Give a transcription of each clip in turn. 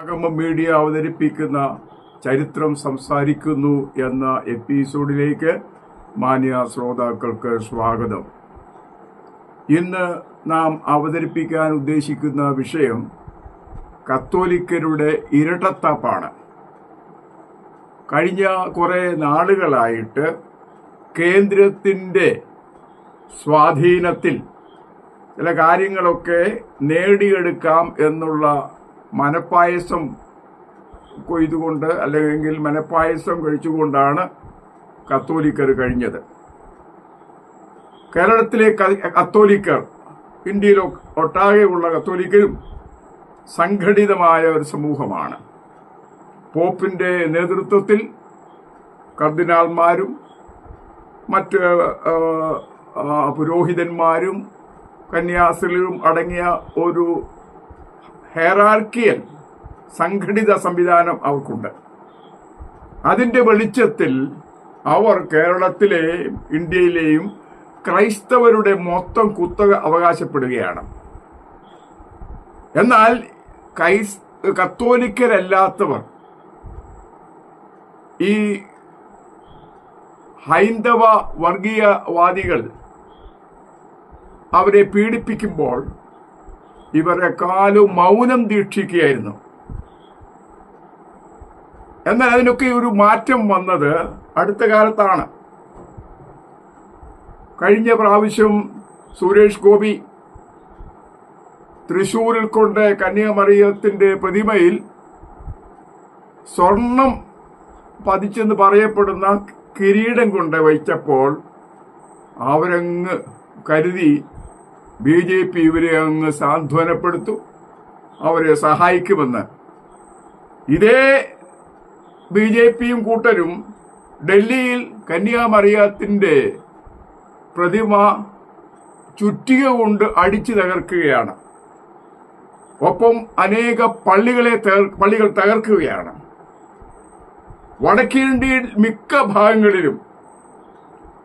ആഗമ media അവതരിപ്പിക്കുന്ന ചരിത്രം സംസാരിക്കുന്നു എന്ന എപ്പിസോഡിലേക്ക് മാന്യ ശ്രോതാക്കൾക്ക് സ്വാഗതം. ഇന്ന് നാം അവതരിപ്പിക്കാൻ ഉദ്ദേശിക്കുന്ന വിഷയം കത്തോലിക്കരുടെ ഇരട്ടത്താപ്പാണ്. കഴിഞ്ഞ കുറേ നാളുകളായിട്ട് കേന്ദ്രത്തിന്റെ സ്വാധീനത്തിൽ ചില കാര്യങ്ങളൊക്കെ നേടിയെടുക്കാം എന്നുള്ള മനപ്പായസം കൊയ്തുകൊണ്ട് അല്ലെങ്കിൽ മനപ്പായസം കഴിച്ചുകൊണ്ടാണ് കത്തോലിക്കർ കഴിഞ്ഞത്. കേരളത്തിലെ കത്തോലിക്കർ ഇന്ത്യയിൽ ഒട്ടാകെയുള്ള കത്തോലിക്കരും സംഘടിതമായ ഒരു സമൂഹമാണ്. പോപ്പിന്റെ നേതൃത്വത്തിൽ കർദിനാൾമാരും മറ്റ് പുരോഹിതന്മാരും കന്യാസ്ത്രീകളും അടങ്ങിയ ഒരു ഹെറാർക്കിയൽ സംഘടിത സംവിധാനം അവർക്കുണ്ട്. അതിന്റെ വെളിച്ചത്തിൽ അവർ കേരളത്തിലെയും ഇന്ത്യയിലെയും ക്രൈസ്തവരുടെ മൊത്തം കുത്തക അവകാശപ്പെടുകയാണ്. എന്നാൽ ക്രൈസ് കത്തോലിക്കരല്ലാത്തവർ ഈ ഹൈന്ദവ വർഗീയവാദികൾ അവരെ പീഡിപ്പിക്കുമ്പോൾ ഇവരെ കാലു മൗനം ദീക്ഷിക്കുകയായിരുന്നു. എന്നാൽ അതിനൊക്കെ ഒരു മാറ്റം വന്നത് അടുത്ത കാലത്താണ്. കഴിഞ്ഞ പ്രാവശ്യം സുരേഷ് ഗോപി തൃശൂരിൽ കൊണ്ട് കന്യാമറിയത്തിന്റെ പ്രതിമയിൽ സ്വർണം പതിച്ചെന്ന് പറയപ്പെടുന്ന കിരീടം കൊണ്ട് വഹിച്ചപ്പോൾ അവരങ്ങ് കരുതി ബി ജെ പി ഇവരെ അങ്ങ് സാന്ത്വനപ്പെടുത്തും അവരെ സഹായിക്കുമെന്ന്. ഇതേ ബി ജെ പിയും കൂട്ടരും ഡൽഹിയിൽ കന്യാമറിയാത്തിന്റെ പ്രതിമ ചുറ്റിക കൊണ്ട് അടിച്ചു തകർക്കുകയാണ്. ഒപ്പം അനേക പള്ളികളെ പള്ളികൾ തകർക്കുകയാണ്. വടക്കേന്ത്യയിൽ മിക്ക ഭാഗങ്ങളിലും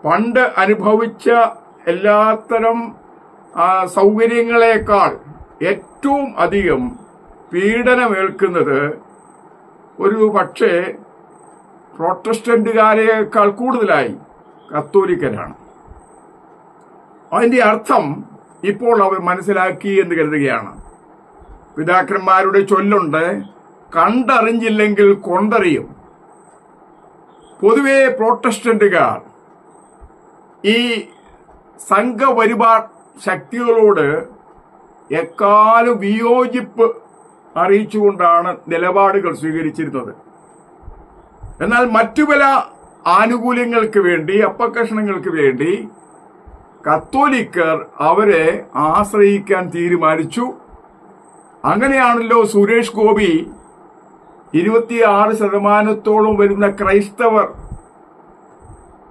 പണ്ട് അനുഭവിച്ച എല്ലാത്തരം സൗകര്യങ്ങളെക്കാൾ ഏറ്റവും അധികം പീഡനമേൽക്കുന്നത് ഒരു പക്ഷേ പ്രൊട്ടസ്റ്റന്റുകാരേക്കാൾ കൂടുതലായി കത്തോലിക്കരാണ്. അതിന്റെ അർത്ഥം ഇപ്പോൾ അവർ മനസ്സിലാക്കി എന്ന് കരുതുകയാണ്. പിതാക്കന്മാരുടെ ചൊല്ലുണ്ട് കണ്ടറിഞ്ഞില്ലെങ്കിൽ കൊണ്ടറിയും. പൊതുവെ പ്രോട്ടസ്റ്റന്റുകാർ ഈ സംഘപരിവാർ ശക്തികളോട് എക്കാലും വിയോജിപ്പ് അറിയിച്ചുകൊണ്ടാണ് നിലപാടുകൾ സ്വീകരിച്ചിരുന്നത്. എന്നാൽ മറ്റു പല ആനുകൂല്യങ്ങൾക്ക് വേണ്ടി അപ്പകഷണങ്ങൾക്ക് വേണ്ടി കത്തോലിക്കർ അവരെ ആശ്രയിക്കാൻ തീരുമാനിച്ചു. അങ്ങനെയാണല്ലോ സുരേഷ് ഗോപി ഇരുപത്തിയാറ് ശതമാനത്തോളം വരുന്ന ക്രൈസ്തവർ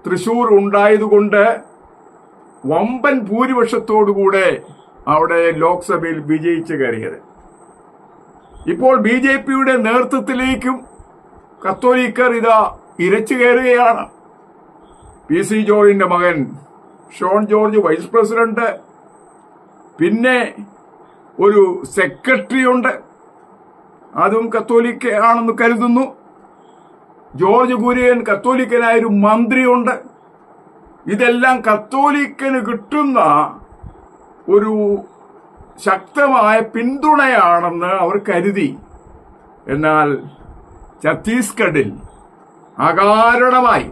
തൃശൂർ ഉണ്ടായതുകൊണ്ട് വമ്പൻ ഭൂരിപക്ഷത്തോടുകൂടെ അവിടെ ലോക്സഭയിൽ വിജയിച്ചു കയറിയത്. ഇപ്പോൾ ബി ജെ പിയുടെ നേതൃത്വത്തിലേക്കും കത്തോലിക്കർ ഇതാ ഇരച്ചു കയറുകയാണ്. പി സി ജോർജിന്റെ മകൻ ഷോൺ ജോർജ് വൈസ് പ്രസിഡന്റ് പിന്നെ ഒരു സെക്രട്ടറി ഉണ്ട്. അതും കത്തോലിക്ക ആണെന്ന് കരുതുന്നു. ജോർജ് കുര്യൻ കത്തോലിക്കനായ ഒരു മന്ത്രിയുണ്ട്. ഇതെല്ലാം കത്തോലിക്കന് കിട്ടുന്ന ഒരു ശക്തമായ പിന്തുണയാണെന്ന് അവർ കരുതി. എന്നാൽ ഛത്തീസ്ഗഡിൽ അകാരണമായി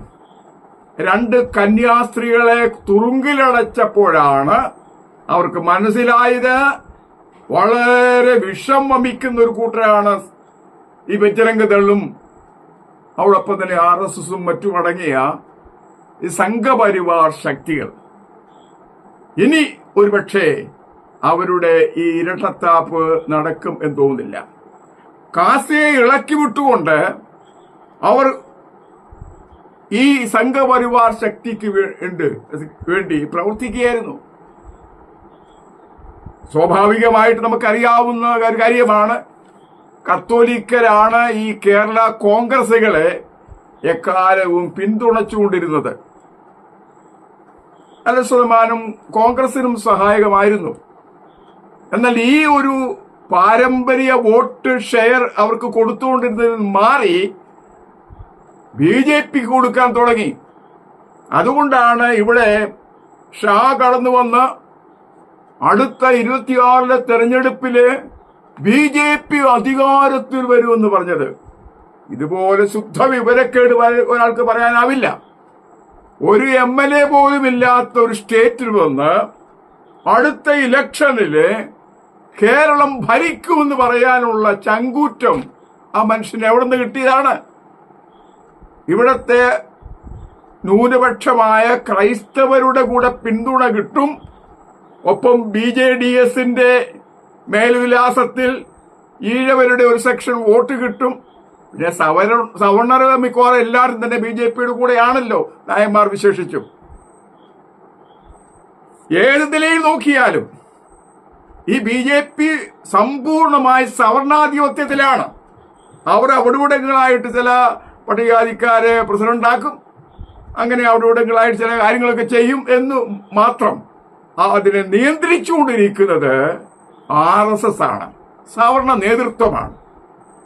രണ്ട് കന്യാസ്ത്രീകളെ തുറുങ്കിലടച്ചപ്പോഴാണ് അവർക്ക് മനസ്സിലായത് വളരെ വിഷം വമിക്കുന്ന ഒരു കൂട്ടരാണ് ഈ ബജരംഗദളും. അവളൊപ്പം തന്നെ ആർ എസ് എസും മറ്റും അടങ്ങിയ ഈ സംഘപരിവാർ ശക്തികൾ. ഇനി ഒരുപക്ഷെ അവരുടെ ഈ ഇരട്ടത്താപ്പ് നടക്കും എന്ന് തോന്നുന്നില്ല. കാസിയെ ഇളക്കി വിട്ടുകൊണ്ട് അവർ ഈ സംഘപരിവാർ ശക്തിക്ക് വേണ്ടി പ്രവർത്തിക്കുകയായിരുന്നു. സ്വാഭാവികമായിട്ട് നമുക്കറിയാവുന്ന ഒരു കാര്യമാണ്. കത്തോലിക്കരാണ് ഈ കേരള കോൺഗ്രസുകളെ എക്കാലവും പിന്തുണച്ചുകൊണ്ടിരുന്നത്. നല്ല ശതമാനം കോൺഗ്രസിനും സഹായകമായിരുന്നു. എന്നാൽ ഈ ഒരു പാരമ്പര്യ വോട്ട് ഷെയർ അവർക്ക് കൊടുത്തുകൊണ്ടിരുന്നതിൽ മാറി ബി ജെ പിക്ക് കൊടുക്കാൻ തുടങ്ങി. അതുകൊണ്ടാണ് ഇവിടെ ഷാ കടന്നു വന്ന് അടുത്ത ഇരുപത്തിയാറിലെ തെരഞ്ഞെടുപ്പിൽ ബി ജെ പി അധികാരത്തിൽ വരുമെന്ന് പറഞ്ഞത്. ഇതുപോലെ ശുദ്ധ വിവരക്കേട് വര- ഒരാൾക്ക് പറയാനാവില്ല. ഒരു എം എൽ എ പോലും ഇല്ലാത്ത ഒരു സ്റ്റേറ്റിൽ വന്ന് അടുത്ത ഇലക്ഷനിൽ കേരളം ഭരിക്കുമെന്ന് പറയാനുള്ള ചങ്കൂറ്റം ആ മനുഷ്യന് എവിടെ നിന്ന് കിട്ടിയതാണ്? ഇവിടത്തെ ന്യൂനപക്ഷമായ ക്രൈസ്തവരുടെ കൂടെ പിന്തുണ കിട്ടും. ഒപ്പം ബി ജെ ഡി എസിന്റെ മേൽവിലാസത്തിൽ ഈഴവരുടെ ഒരു സെക്ഷൻ വോട്ട് കിട്ടും. പിന്നെ സവര സവർണർ മിക്കവാറും എല്ലാവരും തന്നെ ബി ജെ പിയുടെ കൂടെയാണല്ലോ നായന്മാർ വിശേഷിച്ചു. ഏത് നിലയിൽ നോക്കിയാലും ഈ ബി ജെ പി സമ്പൂർണമായി സവർണാധിപത്യത്തിലാണ്. അവർ അവിടെവിടങ്ങളായിട്ട് ചില പട്ടികജാതിക്കാരെ പ്രസിഡന്റാക്കും. അങ്ങനെ അവിടെവിടങ്ങളായിട്ട് ചില കാര്യങ്ങളൊക്കെ ചെയ്യും എന്ന് മാത്രം അതിനെ നിയന്ത്രിച്ചുകൊണ്ടിരിക്കുന്നത് ആർ എസ് എസ് ആണ്. സവർണ നേതൃത്വമാണ്.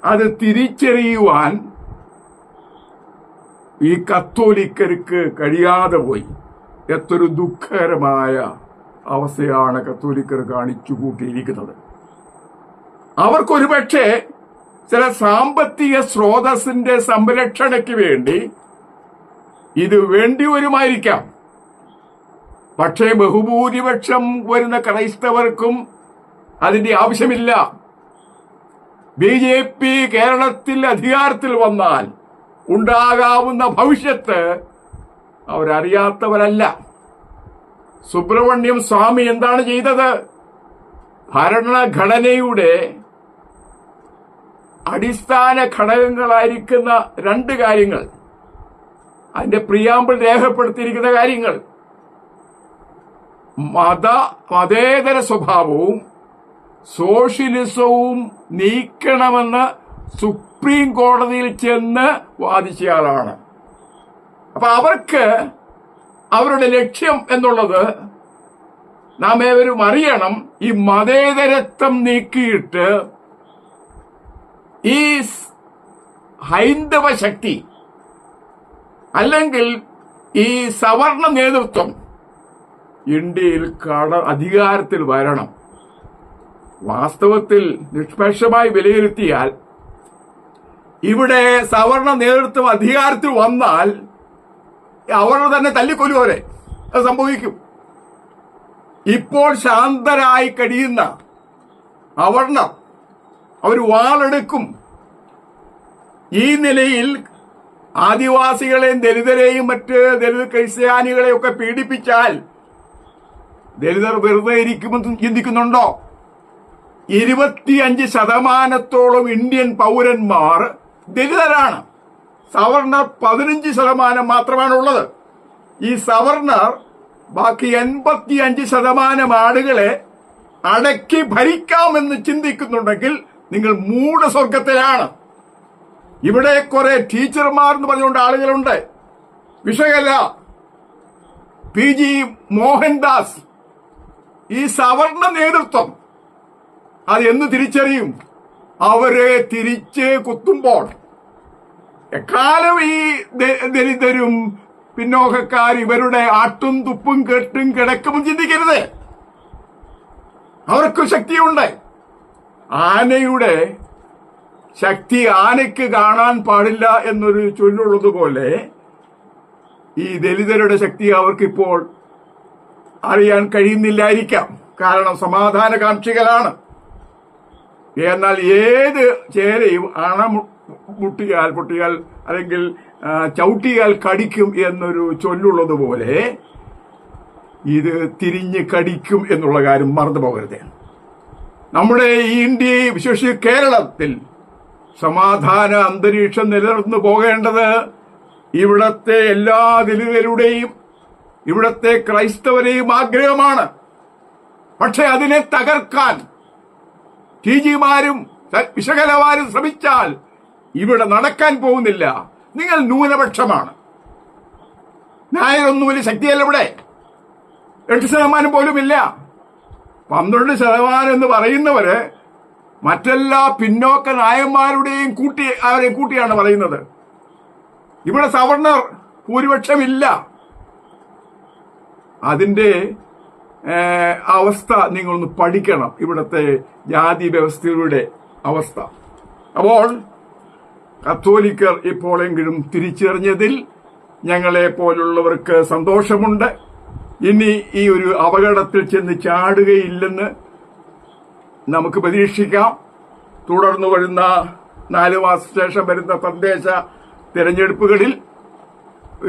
അത് തിരിച്ചറിയുവാൻ ഈ കത്തോലിക്കർക്ക് കഴിയാതെ പോയി. എത്ര ദുഃഖകരമായ അവസ്ഥയാണ് കത്തോലിക്കർ കാണിച്ചു കൂട്ടിയിരിക്കുന്നത് അവർക്കൊരു പക്ഷേ ചില സാമ്പത്തിക സ്രോതസ്സിന്റെ സംരക്ഷണയ്ക്ക് വേണ്ടി ഇത് വേണ്ടി വരുമായിരിക്കാം പക്ഷേ ബഹുഭൂരിപക്ഷം വരുന്ന ക്രൈസ്തവർക്കും അതിന്റെ ആവശ്യമില്ല. ബി ജെ പി കേരളത്തിൽ അധികാരത്തിൽ വന്നാൽ ഉണ്ടാകാവുന്ന ഭവിഷ്യത്ത് അവരറിയാത്തവരല്ല. സുബ്രഹ്മണ്യം സ്വാമി എന്താണ് ചെയ്തത്? ഭരണഘടനയുടെ അടിസ്ഥാന ഘടകങ്ങളായിരിക്കുന്ന രണ്ട് കാര്യങ്ങൾ. അതിന്റെ പ്രിയാമ്പിൾ രേഖപ്പെടുത്തിയിരിക്കുന്ന കാര്യങ്ങൾ. മത മതേതര സ്വഭാവവും സോഷ്യലിസവും നീക്കണമെന്ന് സുപ്രീം കോടതിയിൽ ചെന്ന് വാദിച്ചയാളാണ്. അപ്പൊ അവർക്ക് അവരുടെ ലക്ഷ്യം എന്നുള്ളത് നാം ഏവരും അറിയണം ഈ മതേതരത്വം നീക്കിയിട്ട് ഈ ഹൈന്ദവ ശക്തി അല്ലെങ്കിൽ ഈ സവർണ നേതൃത്വം ഇന്ത്യയിൽ കട അധികാരത്തിൽ വരണം. വാസ്തവത്തിൽ നിഷ്പക്ഷമായി വിലയിരുത്തിയാൽ ഇവിടെ സവർണ നേതൃത്വം അധികാരത്തിൽ വന്നാൽ അവർ തന്നെ തല്ലിക്കൊല്ലുവരെ അത് സംഭവിക്കും. ഇപ്പോൾ ശാന്തരായി കഴിയുന്ന അവർണർ അവർ വാളെടുക്കും. ഈ നിലയിൽ ആദിവാസികളെയും ദലിതരെയും മറ്റ് ദലിത് ക്രിസ്ത്യാനികളെയും ഒക്കെ പീഡിപ്പിച്ചാൽ ദലിതർ വെറുതെ ഇരിക്കുമെന്ന് ചിന്തിക്കുന്നുണ്ടോ? ഇരുപത്തിയഞ്ച് ശതമാനത്തോളം ഇന്ത്യൻ പൗരന്മാർ ദലിതരാണ് സവർണർ പതിനഞ്ച് ശതമാനം മാത്രമാണ് ഉള്ളത് ഈ സവർണർ ബാക്കി എൺപത്തിയഞ്ച് ശതമാനം ആളുകളെ അടക്കി ഭരിക്കാമെന്ന് ചിന്തിക്കുന്നുണ്ടെങ്കിൽ നിങ്ങൾ മൂഢസ്വർഗത്തിലാണ് ഇവിടെ കുറെ ടീച്ചർമാർ എന്ന് പറഞ്ഞുകൊണ്ട് ആളുകളുണ്ട്. വിഷയല്ല പി. ജി. മോഹൻദാസ് ഈ സവർണ നേതൃത്വം അത് എന്ന് തിരിച്ചറിയും? അവരെ തിരിച്ച് കുത്തുമ്പോൾ. എക്കാലം ഈ ദലിതരും പിന്നോക്കക്കാർ ഇവരുടെ ആട്ടും തുപ്പും കെട്ടും കിടക്കും ചിന്തിക്കരുത്. അവർക്ക് ശക്തിയുണ്ട്. ആനയുടെ ശക്തി ആനയ്ക്ക് കാണാൻ പാടില്ല എന്നൊരു ചൊല്ലുള്ളതുപോലെ ഈ ദലിതരുടെ ശക്തി അവർക്കിപ്പോൾ അറിയാൻ കഴിയുന്നില്ലായിരിക്കാം. കാരണം സമാധാനകാംക്ഷികളാണ് എന്നാൽ ഏത് ചേരയും അണ മുട്ടിയാൽ പൊട്ടിയാൽ അല്ലെങ്കിൽ ചവിട്ടിയാൽ കടിക്കും എന്നൊരു ചൊല്ലുള്ളത് പോലെ ഇത് തിരിഞ്ഞ് കടിക്കും എന്നുള്ള കാര്യം മറന്നു പോകരുത്. നമ്മുടെ ഇന്ത്യയെ വിശേഷിച്ച് കേരളത്തിൽ സമാധാന അന്തരീക്ഷം നിലനിർന്നു പോകേണ്ടത് ഇവിടത്തെ എല്ലാ ദലിതരുടെയും ഇവിടത്തെ ക്രൈസ്തവരെയും ആഗ്രഹമാണ്. പക്ഷെ അതിനെ തകർക്കാൻ ടി ജിമാരും വിശകലമാരും ശ്രമിച്ചാൽ ഇവിടെ നടക്കാൻ പോകുന്നില്ല. നിങ്ങൾ ന്യൂനപക്ഷമാണ്. നായരൊന്നും വലിയ ശക്തിയല്ല ഇവിടെ. എട്ട് ശതമാനം പോലും ഇല്ല. പന്ത്രണ്ട് ശതമാനം എന്ന് പറയുന്നവര് മറ്റെല്ലാ പിന്നോക്ക നായന്മാരുടെയും കൂട്ടി അവരെ കൂട്ടിയാണ് പറയുന്നത്. ഇവിടെ സവർണർ ഭൂരിപക്ഷമില്ല. അതിന്റെ അവസ്ഥ നിങ്ങളൊന്ന് പഠിക്കണം. ഇവിടുത്തെ ജാതി വ്യവസ്ഥയുടെ അവസ്ഥ. അപ്പോൾ കത്തോലിക്കർ ഇപ്പോഴെങ്കിലും തിരിച്ചറിഞ്ഞതിൽ ഞങ്ങളെ പോലുള്ളവർക്ക് സന്തോഷമുണ്ട്. ഇനി ഈ ഒരു അപകടത്തിൽ ചെന്ന് ചാടുകയില്ലെന്ന് നമുക്ക് പ്രതീക്ഷിക്കാം. തുടർന്ന് വരുന്ന നാല് മാസ ശേഷം വരുന്ന തദ്ദേശ തിരഞ്ഞെടുപ്പുകളിൽ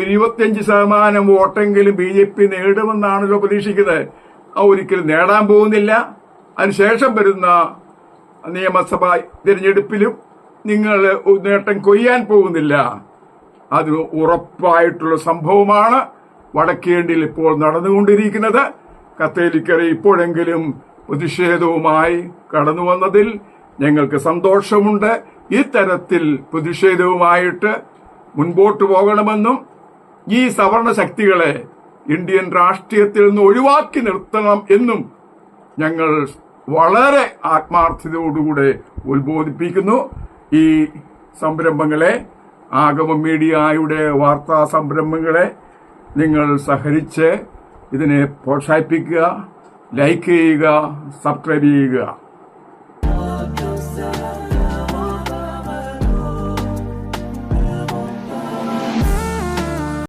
ഇരുപത്തിയഞ്ച് ശതമാനം വോട്ടെങ്കിലും ബി ജെ പി നേടുമെന്നാണല്ലോ പ്രതീക്ഷിക്കുന്നത്. ഒരിക്കലും നേടാൻ പോകുന്നില്ല. അതിനുശേഷം വരുന്ന നിയമസഭാ തിരഞ്ഞെടുപ്പിലും നിങ്ങൾ നേട്ടം കൊയ്യാൻ പോകുന്നില്ല. അത് ഉറപ്പായിട്ടുള്ള സംഭവമാണ്. വടക്കേണ്ടിൽ ഇപ്പോൾ നടന്നുകൊണ്ടിരിക്കുന്നത്. കത്തോലിക്കർ ഇപ്പോഴെങ്കിലും പ്രതിഷേധവുമായി കടന്നു വന്നതിൽ ഞങ്ങൾക്ക് സന്തോഷമുണ്ട്. ഇത്തരത്തിൽ പ്രതിഷേധവുമായിട്ട് മുൻപോട്ട് പോകണമെന്നും ഈ സവർണ ശക്തികളെ ഇന്ത്യൻ രാഷ്ട്രീയത്തിൽ നിന്ന് ഒഴിവാക്കി നിർത്തണം എന്നും ഞങ്ങൾ വളരെ ആത്മാർത്ഥതയോടുകൂടെ ഉത്ബോധിപ്പിക്കുന്നു. ഈ സംരംഭങ്ങളെ ആഗമ മീഡിയയുടെ വാർത്താ സംരംഭങ്ങളെ നിങ്ങൾ സഹരിച്ച് ഇതിനെ പ്രോത്സാഹിപ്പിക്കുക ലൈക്ക് ചെയ്യുക സബ്സ്ക്രൈബ് ചെയ്യുക.